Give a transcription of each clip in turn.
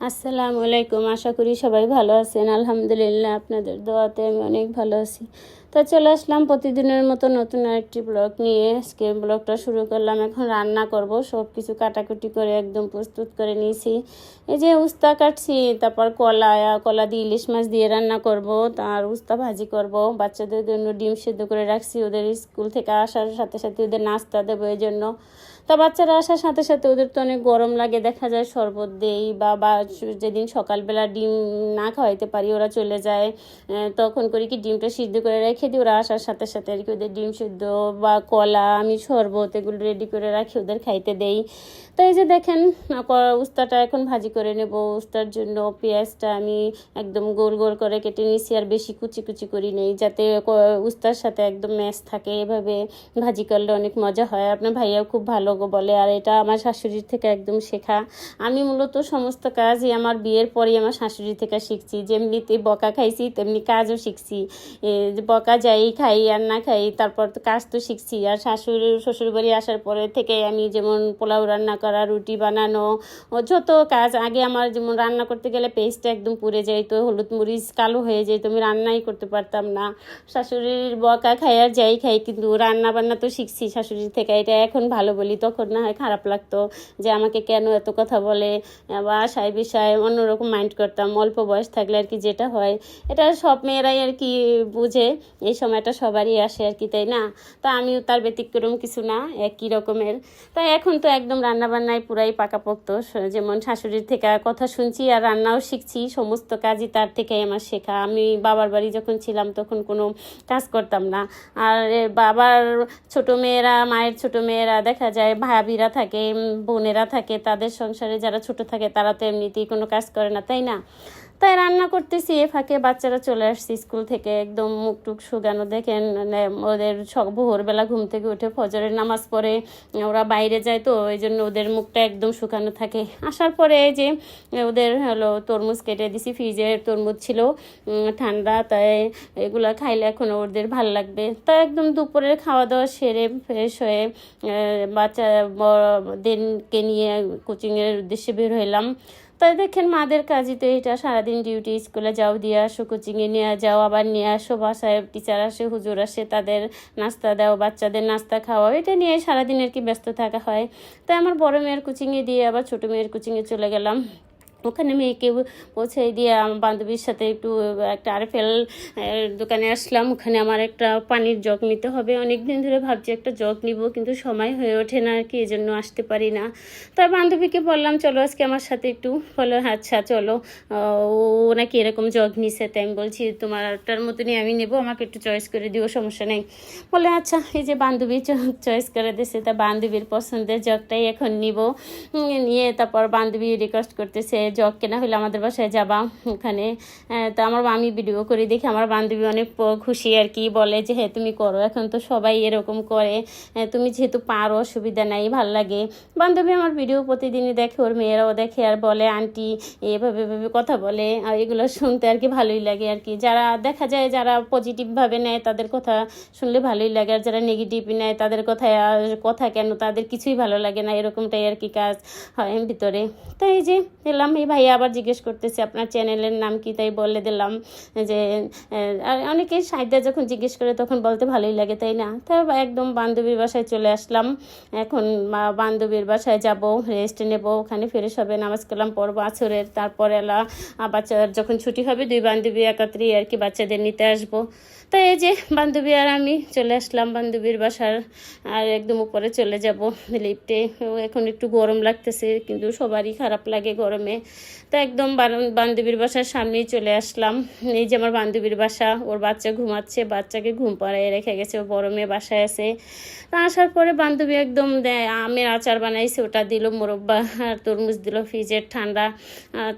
আসসালামু আলাইকুম, আশা করি সবাই ভালো আছেন। আলহামদুলিল্লাহ, আপনাদের দোয়াতে আমি অনেক ভালো আছি। তা চলে আসলাম প্রতিদিনের মতো নতুন আরেকটি ব্লগ নিয়ে। আজকে ব্লগটা শুরু করলাম, এখন রান্না করব। সব কিছু কাটাকুটি করে একদম প্রস্তুত করে নিয়েছি। এই যে উস্তা কাটছি, তারপর কলা কলা দিয়ে ইলিশ মাছ দিয়ে রান্না করব, তার উস্তা ভাজি করব। বাচ্চাদের জন্য ডিম সেদ্ধ করে রাখছি, ওদের স্কুল থেকে আসার সাথে সাথে ওদের নাস্তা দেবো এই জন্য তা বাচ্চারা আসার সাথে সাথে ওদের তো অনেক গরম লাগে, দেখা যায় শরবত দেই বা বা যেদিন সকালবেলা ডিম না খাওয়াইতে পারি ওরা চলে যায় তখন করি কি ডিমটা সিদ্ধ করে রেখে দিই, ওরা আসার সাথে সাথে আর কি ওদের ডিম সিদ্ধ বা কলা, আমি শরবত এগুলো রেডি করে রাখি, ওদের খাইতে দেই। তো এই যে দেখেন উস্তাটা এখন ভাজি করে নেব, উস্তার জন্য পেঁয়াজটা আমি একদম গোল গোল করে কেটে নিয়েছি আর বেশি কুচি কুচি করি নেই, যাতে উস্তার সাথে একদম ম্যাচ থাকে, এভাবে ভাজি করলে অনেক মজা হয়। আপনার ভাইয়াও খুব ভালো গো বলে, আর, এটা আমার শাশুড়ির থেকে একদম শেখা। আমি মূলত সমস্ত কাজই আমার বিয়ের পরেই আমার শাশুড়ি থেকে শিখছি। যেমনিতে বকা খাইছি, তেমনি কাজও শিখছি। বকা যাই, খাই আর না খাই, তারপর তো কাজ তো শিখছি। আর শাশুড়ি, শ্বশুরবাড়ি আসার পরে থেকে আমি যেমন পোলাও রান্না করা, রুটি বানানো, ও যত কাজ, আগে আমার যেমন রান্না করতে গেলে পেস্টটা একদম পুড়ে যেত হলুদ মরিচ কালো হয়ে যেত আমি রান্নাই করতে পারতাম না। শাশুড়ির বকা খাই আর যাই খাই, কিন্তু রান্না বান্না তো শিখছি শাশুড়ির থেকে, এটা এখন ভালো বলি। তখন না হয় খারাপ লাগতো যে আমাকে কেন এত কথা বলে, বা আশায় বিষয় অন্যরকম মাইন্ড করতাম, অল্প বয়স থাকলে আর কি যেটা হয়। এটা সব মেয়েরাই আর কি বুঝে, এই সময়টা সবারই আসে আর কি, তাই না? তা আমিও তার ব্যতিক্রম কিছু না, একই রকমের। তাই এখন তো একদম রান্না বান্নায় পুরাই পাকাপোক্ত। যেমন শাশুড়ির থেকে কথা শুনছি আর রান্নাও শিখছি, সমস্ত কাজই তার থেকেই আমার শেখা। আমি বাবার বাড়ি যখন ছিলাম তখন কোনো কাজ করতাম না। আর বাবার ছোট মেয়েরা, মায়ের ছোট মেয়েরা দেখা যায় ভাবিরা থাকে বোনেরা থাকে, তাদের সংসারে যারা ছোট থাকে তারা তো এমনিতেই কোনো কাজ করে না, তাই না? তাই রান্না করতেছি, এ ফাঁকে বাচ্চারা চলে আসছে স্কুল থেকে, একদম মুখ টুক শুকানো, দেখেন ওদের সব ভোরবেলা ঘুম থেকে উঠে ফজরের নামাজ পড়ে, ওরা বাইরে যায় তো, ওই জন্য ওদের মুখটা একদম শুকানো থাকে। আসার পরে যে, ওদের হলো তরমুজ কেটে দিছি, ফ্রিজে তরমুজ ছিল ঠান্ডা, তাই এগুলো খাইলে এখন ওদের ভালো লাগবে। তো একদম দুপুরের খাওয়া দাওয়া সেরে ফ্রেশ হয়ে বাচ্চা বড়দেরকে নিয়ে কোচিংয়ের উদ্দেশ্যে বের হইলাম। তাই দেখেন মাদের কাজই তো এটা, সারাদিন ডিউটি স্কুলে যাও, দিয়ে আসো কোচিংয়ে নিয়ে যাও, আবার নিয়ে আসো, বাসায় টিচার আসে, হুজুর আসে, তাদের নাস্তা দাও, বাচ্চাদের নাস্তা খাওয়াও, এটা নিয়ে সারাদিন আর কি ব্যস্ত থাকা হয়? তাই আমার বড় মেয়ের কোচিংয়ে দিয়ে, আবার ছোটো মেয়ের কোচিংয়ে চলে গেলাম। ওখানে মেয়েকে পৌঁছে দিয়ে আমার বান্ধবীর সাথে একটু, একটা আরএফএল দোকানে আসলাম। ওখানে আমার একটা পানির জগ নিতে হবে। অনেক দিন ধরে ভাবছি একটা জগ নিব, কিন্তু সময় হয়ে ওঠে না আর কি জন্য আসতে পারি না। তার বান্ধবীকে বললাম, চলো আজকে আমার সাথে একটু। বলো আচ্ছা চলো। ও নাকি এরকম জগ নিছে তাই আমি বলছি, তোমারটার মতনই আমি নেব, আমাকে একটু চয়েস করে দিও, সমস্যা নেই। বলে আচ্ছা এই যে বান্ধবী চয়েস করে দিয়েছে তা বান্ধবীর পছন্দের জগটাই এখন নিব। নিয়ে তারপর বান্ধবী রিকোয়েস্ট করতেছে জগ কেনা হলে আমাদের বাসায় যাবা ওখানে। তো আমার আমি ভিডিও করে দেখি আমার বান্ধবী অনেক খুশি আর কি বলে যে হ্যাঁ তুমি করো। এখন তো সবাই এরকম করে। তুমি যেহেতু পারো, অসুবিধা নাই, ভালো লাগে। বান্ধবী আমার ভিডিও প্রতিদিনই দেখে, ওর মেয়েরাও দেখে আর বলে, আন্টি, এভাবে এভাবে কথা বলে। আর এগুলো শুনতে আর কি ভালোই লাগে আর কি। যারা, দেখা যায় যারা পজিটিভভাবে নেয়, তাদের কথা শুনলে ভালোই লাগে। আর যারা নেগেটিভ নেয়, তাদের আর কথা কেন? তাদের কিছুই ভালো লাগে না। এরকমটাই আর কি কাজ হয় ভিতরে। তাই যে, এলাম এই ভাইয়া আবার জিজ্ঞেস করতেছি, আপনার চ্যানেলের নাম কি? তাই বলে দিলাম যে অনেকে সাইডে যখন জিজ্ঞেস করে তখন বলতে ভালোই লাগে, তাই না? তাই একদম বান্ধবীর বাসায় চলে আসলাম। এখন বান্ধবীর বাসায় যাব রেস্ট নেব, ওখানে ফ্রেশ হবে, নামাজ কালাম পড়ব, আছরের তারপর এলা বাচ্চার যখন ছুটি হবে, দুই বান্ধবী একত্রেই আর কি বাচ্চাদের নিতে আসব। তাই এই যে বান্ধবী আর আমি চলে আসলাম বান্ধবীর বাসার, আর একদম উপরে চলে যাব লিফটে এখন একটু গরম লাগতেছে, কিন্তু সবারই খারাপ লাগে গরমে। তো একদম বান্ধবীর বাসার সামনেই চলে আসলাম। এই যে আমার বান্ধবীর বাসা, ওর বাচ্চা ঘুমাচ্ছে, বাচ্চাকে ঘুম পাড়ায় রেখে গেছে, ও বড় মেয়ে বাসায় আছে। তা আসার পরে বান্ধবী একদম আমের আচার বানাইছে, ওটা দিল মোরব্বা, আর তরমুজ দিল ফ্রিজের ঠান্ডা।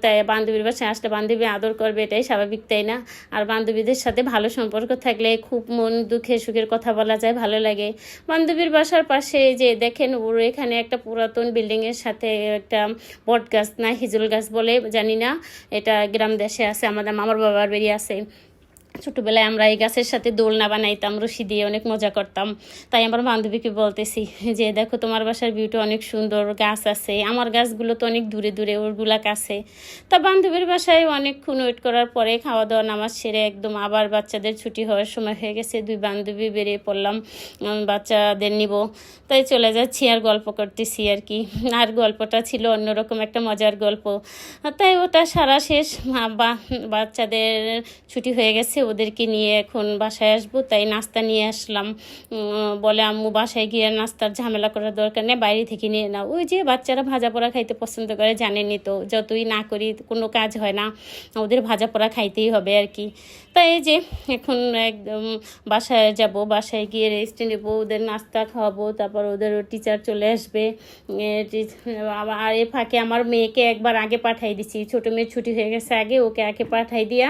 তাই বান্ধবীর বাসায় আসলে বান্ধবী আদর করবে, এটাই স্বাভাবিক, তাই না? আর বান্ধবীদের সাথে ভালো সম্পর্ক থাকলে খুব মন দুঃখে সুখের কথা বলা যায়, ভালো লাগে। বান্ধবীর বাসার পাশে যে দেখেন, ওর এখানে একটা পুরাতন বিল্ডিংয়ের সাথে একটা বট গাছ না হিজুল গাছ বলে, জানি না। এটা গ্রাম দেশে আছে, আমাদের মামার বাবার বেরিয়ে আছে। ছোটোবেলায় আমরা এই গাছের সাথে দোলনা বানাইতাম, রশি দিয়ে অনেক মজা করতাম। তাই আমার বান্ধবীকে বলতেছি যে, দেখো, তোমার বাসার ভিউটা অনেক সুন্দর, গাছ আছে। আমার গাছগুলো তো অনেক দূরে দূরে ওরগুলা কাছে তা বান্ধবীর বাসায় অনেকক্ষণ ওয়েট করার পরে খাওয়া দাওয়া নামাজ সেরে একদম আবার বাচ্চাদের ছুটি হওয়ার সময় হয়ে গেছে। দুই বান্ধবী বেরিয়ে পড়লাম বাচ্চাদের নিব। তাই চলে যাচ্ছি আর গল্প করতেছি আর কি। আর গল্পটা ছিল অন্যরকম একটা মজার গল্প। তাই ওটা সারা শেষ বাচ্চাদের ছুটি হয়ে গেছে। ওদেরকে নিয়ে এখন বাসায় আসব, তাই নাস্তা নিয়ে আসলাম। বলে, আম্মু, বাসায় গিয়ে নাস্তার ঝামেলা করার দরকার নেই, বাইরে থেকে নিয়ে নাও। ওই যে বাচ্চারা ভাজা পোড়া খাইতে পছন্দ করে জানেনি তো, যতই না করি কোনো কাজ হয় না, ওদের ভাজা পোড়া খাইতেই হবে আর কি। তাই এই যে, এখন একদম বাসায় যাব, বাসায় গিয়ে রেস্ট নেব, ওদের নাস্তা খাওয়াবো, তারপর ওদের টিচার চলে আসবে। আর এ ফাঁকে আমার মেয়েকে একবার আগে পাঠাই দিছি, ছোটো মেয়ের ছুটি হয়ে গেছে আগে, ওকে আগে পাঠাই দিয়া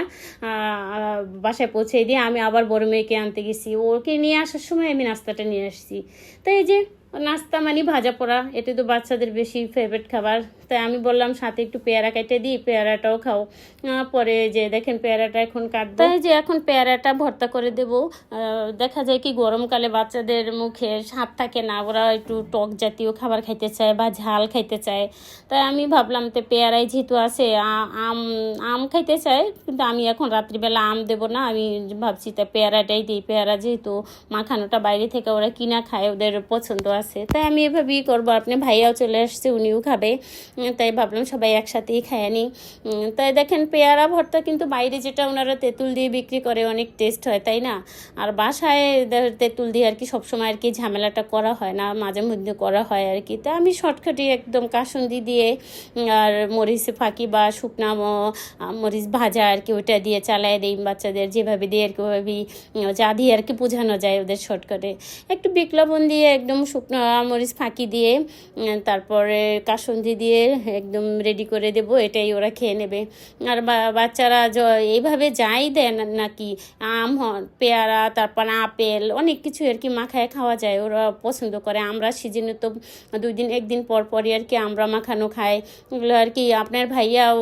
বাসায় পৌঁছে দিয়ে আমি আবার বড় মেয়েকে আনতে গেছি। ওকে নিয়ে আসার সময় আমি নাস্তাটা নিয়ে আসছি। তাই এই যে নাস্তা মানে ভাজা পোড়া। এটা তো বাচ্চাদের বেশি ফেভারিট খাবার। তাই আমি বললাম, সাথে একটু পেয়ারা কেটে দিই, পেয়ারাটাও খাও। পরে যে দেখেন পেয়ারাটা এখন কাটবো। যে এখন পেয়ারাটা ভর্তা করে দেবো। দেখা যায় কি গরমকালে বাচ্চাদের মুখে স্বাদ থাকে না। ওরা একটু টক জাতীয় খাবার খাইতে চায় বা ঝাল খাইতে চায়। তাই আমি ভাবলাম তো পেয়ারাই যেহেতু আছে আম আম খাইতে চায়। কিন্তু আমি এখন রাত্রিবেলা আম দেবো না। আমি ভাবছি তা পেয়ারাটাই দিই। পেয়ারা যেহেতু মাখানোটা বাইরে থেকে ওরা কিনা খায়, ওদের পছন্দ আছে। তাই আমি এভাবেই করব। আপনি ভাইয়াও চলে আসছে, উনিও খাবে। তাই ভাবলাম সবাই একসাথেই খায় নি তাই দেখেন পেয়ারা ভর্তা কিন্তু বাইরে যেটা ওনারা তেঁতুল দিয়ে বিক্রি করে অনেক টেস্ট হয়, তাই না? আর বাসায় তেঁতুল দিয়ে আর কি সবসময় আর কি ঝামেলাটা করা হয় না, মাঝে মধ্যে করা হয় আর কি। তা আমি শর্টকাটে একদম কাসুন্দি দিয়ে আর মরিচ ফাঁকি বা শুকনা মরিচ ভাজা আর কি ওইটা দিয়ে চালায় দিই বাচ্চাদের। যেভাবে দিয়ে আর কি ওইভাবেই যা দিয়ে আর কি বোঝানো যায় ওদের শর্টকাটে। একটু বিট লবণ দিয়ে একদম শুকনো মরিচ ফাঁকি দিয়ে তারপরে কাসুন্দি দিয়ে একদম রেডি করে দেবো, এটাই ওরা খেয়ে নেবে। আর বাচ্চারা এইভাবে যাই দেন নাকি আম পেয়ারা, তারপর আপেল, অনেক কিছু আর কি মাখায় খাওয়া যায়, ওরা পছন্দ করে। আমরা সিজনে তো দুই দিন, একদিন পর পরই আর কি আমরা মাখানো খাই। এগুলো আর কি আপনার ভাইয়া, ও